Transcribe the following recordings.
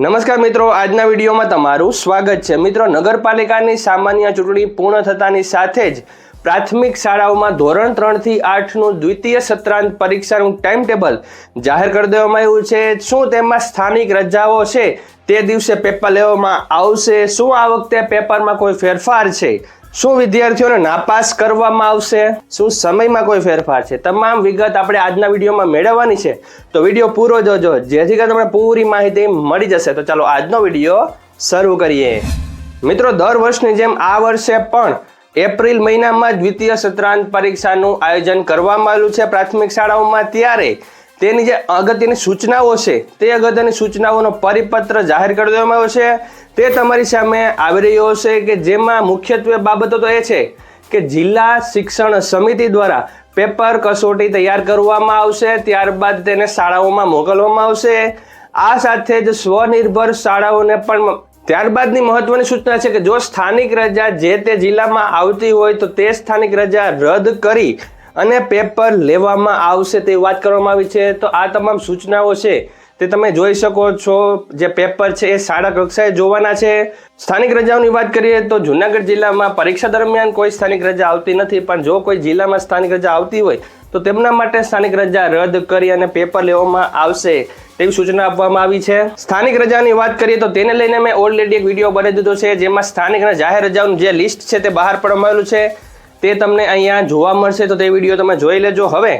નમસ્કાર મિત્રો, આજના વિડીયોમાં તમારું સ્વાગત છે. મિત્રો, નગરપાલિકાની સામાન્ય ચૂંટણી પૂર્ણ થતાની સાથે જ પ્રાથમિક શાળાઓમાં ધોરણ ત્રણથી આઠનું દ્વિતીય સત્રાંત પરીક્ષાનું ટાઈમ ટેબલ જાહેર કરી દેવામાં આવ્યું છે. શું તેમાં સ્થાનિક રજાઓ છે? તે દિવસે પેપર લેવામાં આવશે. શું આ વખતે પેપરમાં કોઈ ફેરફાર છે? શું વિદ્યાર્થીઓને નાપાસ કરવામાં આવશે? શું સમયમાં કોઈ ફેરફાર છે? તમામ વિગત આપણે આજના વિડીયોમાં મેળવવાની છે. તો વીડિયો પૂરો જોજો. જેથી કરીને તમને પૂરી માહિતી મળી જશે. તો ચાલો આજનો વીડિયો શરૂ કરીએ. મિત્રો, દર વર્ષની જેમ આ વર્ષે પણ એપ્રિલ મહિનામાં દ્વિતીય સત્રાંત પરીક્ષાનું આયોજન કરવામાં આવ્યું છે પ્રાથમિક શાળાઓમાં. ત્યારે તેની જે અગત્યની સૂચનાઓ છે, તે અગત્યની સૂચનાઓનો પરિપત્ર જાહેર કરી દેવામાં આવ્યો છે. તે તમારી સામે આવી રહ્યો છે કે જેમાં મુખ્યત્વે બાબતો તો એ છે કે જિલ્લા શિક્ષણ સમિતિ દ્વારા પેપર કસોટી તૈયાર કરવામાં આવશે, ત્યારબાદ તેને શાળાઓમાં મોકલવામાં આવશે. આ સાથે જ સ્વનિર્ભર શાળાઓને પણ ત્યારબાદની મહત્વની સૂચના છે કે જો સ્થાનિક રજા જે તે જિલ્લામાં આવતી હોય તો તે સ્થાનિક રજા રદ કરી અને પેપર લેવામાં આવશે તેવી વાત કરવામાં આવી છે. તો આ તમામ સૂચનાઓ છે તે તમે જોઈ શકો છો. જે પેપર છે એ શાળા કક્ષાએ જોવાના છે. સ્થાનિક રજાઓની વાત કરીએ તો જુનાગઢ જિલ્લામાં પરીક્ષા દરમિયાન કોઈ સ્થાનિક રજા આવતી નથી. પણ જો કોઈ જિલ્લામાં સ્થાનિક રજા આવતી હોય, તો તેમના માટે સ્થાનિક રજા રદ કરી અને પેપર લેવામાં આવશે તેવી સૂચના આપવામાં આવી છે. સ્થાનિક રજાની વાત કરીએ તો તેને લઈને મેં ઓલરેડી એક વીડિયો બનાવી દીધો છે, જેમાં સ્થાનિક જાહેર રજાઓનું જે લિસ્ટ છે તે બહાર પાડવામાં આવેલું છે. તે તમને અહીંયા જોવા મળશે, તો તે વીડિયો તમે જોઈ લેજો. હવે,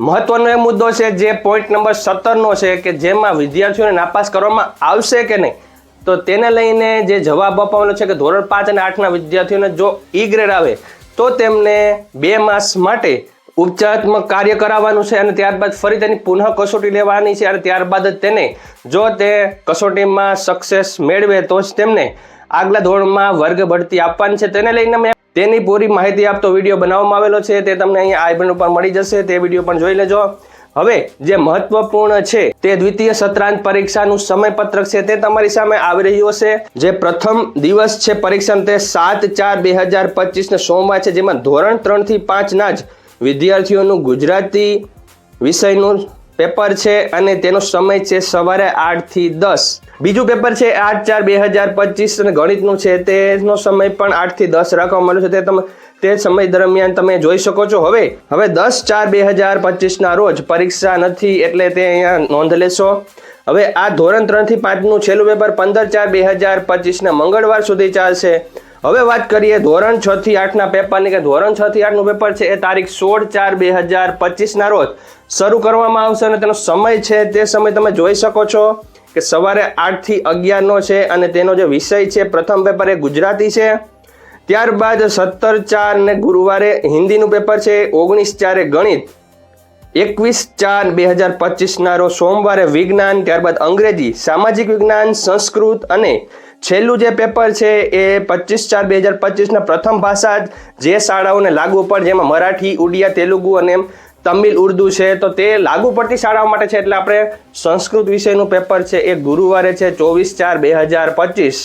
મહત્વનો એ મુદ્દો છે જે પોઈન્ટ નંબર સત્તરનો છે કે જેમાં વિદ્યાર્થીઓને નાપાસ કરવામાં આવશે કે નહીં? તો તેને લઈને જે જવાબ આપવાનો છે કે ધોરણ પાંચ અને આઠના વિદ્યાર્થીઓને જો ઈ ગ્રેડ આવે, તો તેમને બે માસ માટે ઉપચારાત્મક કાર્ય કરાવવાનું છે અને ત્યારબાદ ફરી તેની પુનઃ કસોટી લેવાની છે અને ત્યારબાદ જ તેને જો તે કસોટીમાં સક્સેસ મેળવે તો જ તેમને આગલા ધોરણમાં વર્ગ ભરતી આપવાની છે. તેને લઈને મેં તેની પૂરી માહિતી આપતો વીડિયો બનાવવામાં આવેલો છે, તે તમને અહીંયા આઈબન ઉપર મળી જશે, તે વીડિયો પણ જોઈ લેજો. હવે, જે મહત્વપૂર્ણ છે, તે દ્વિતીય સત્રાંત પરીક્ષાનું સમયપત્રક છે, તે તમારી સામે આવી રહ્યું હશે. જે પ્રથમ દિવસ છે પરીક્ષા તે સાત ચાર બે હજાર પચીસને સોમવાર છે, જેમાં ધોરણ ત્રણથી પાંચના જ વિદ્યાર્થીઓનું ગુજરાતી વિષયનું પેપર છે અને તેનો સમય છે સવારે આઠથી દસ. બીજું પેપર છે આઠ ચાર બે હજાર પચીસ અને ગણિતનું છે તેનો સમય પણ આઠથી દસ રાખવામાં આવ્યો છે. તે તમે તે સમય દરમિયાન તમે જોઈ શકો છો. હવે હવે દસ ચાર બે હજાર પચીસના રોજ પરીક્ષા નથી એટલે તે અહીંયા નોંધ લેશો. હવે આ ધોરણ ત્રણથી પાંચનું છેલ્લું પેપર પંદર ચાર બે હજાર પચીસના મંગળવાર સુધી ચાલશે. હવે વાત કરીએ ધોરણ છ થી આઠના પેપરની કે ધોરણ છ થી આઠનું પેપર છે, એ તારીખ સોળ ચાર બે હજાર પચીસના રોજ શરૂ કરવામાં આવશે અને તેનો સમય છે, તે સમય તમે જોઈ શકો છો કે સવારે આઠથી અગિયારનો છે અને તેનો જે વિષય છે, પ્રથમ પેપર એ ગુજરાતી છે. ત્યારબાદ સત્તર ચાર ને ગુરુવારે હિન્દીનું પેપર છે, ઓગણીસ ચારે ગણિત, એકવીસ ચાર બે હજાર પચીસના રોજ સોમવારે વિજ્ઞાન, ત્યારબાદ અંગ્રેજી, સામાજિક વિજ્ઞાન, સંસ્કૃત અને છેલ્લું જે પેપર છે એ પચીસ ચાર બે હજાર પચીસના પ્રથમ ભાષા જ શાળાઓને લાગુ પડે, જેમાં મરાઠી, ઉડિયા, તેલુગુ અને તમિલ, ઉર્દુ છે, તો તે લાગુ પડતી શાળાઓ માટે છે. એટલે આપણે સંસ્કૃત વિષયનું પેપર છે એ ગુરુવારે છે, ચોવીસ ચાર બે હજાર પચીસ.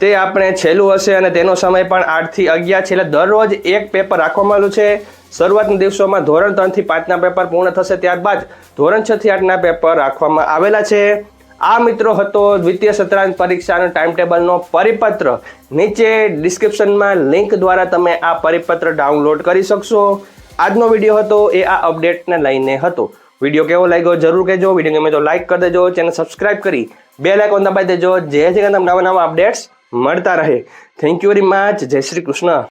તે આપણે છેલ્લું હશે અને તેનો સમય પણ આઠથી અગિયાર છે. એટલે દરરોજ એક પેપર રાખવામાં આવ્યું છે. શરૂઆતના દિવસોમાં ધોરણ ત્રણથી પાંચના પેપર પૂર્ણ થશે. ત્યારબાદ ધોરણ છથી આઠના પેપર રાખવામાં આવેલા છે. આ મિત્રો હતો દ્વિતીય સત્રાંત પરીક્ષાનો ટાઈમ ટેબલનો પરિપત્ર. નીચે ડિસ્ક્રિપ્શનમાં લિંક દ્વારા તમે આ પરિપત્ર ડાઉનલોડ કરી શકશો. આજનો વીડિયો હતો એ આ અપડેટને લઈને હતો. વીડિયો કેવો લાગ્યો જરૂર કહેજો. વીડિયો ગમે તો લાઈક કરી દેજો. ચેનલ સબસ્ક્રાઇબ કરી બે લાઇકોન દબાવી દેજો. જેથી તમને નવા નવા અપડેટ્સ મળતા રહે. થેન્ક યુ વેરી મચ જય શ્રી કૃષ્ણ.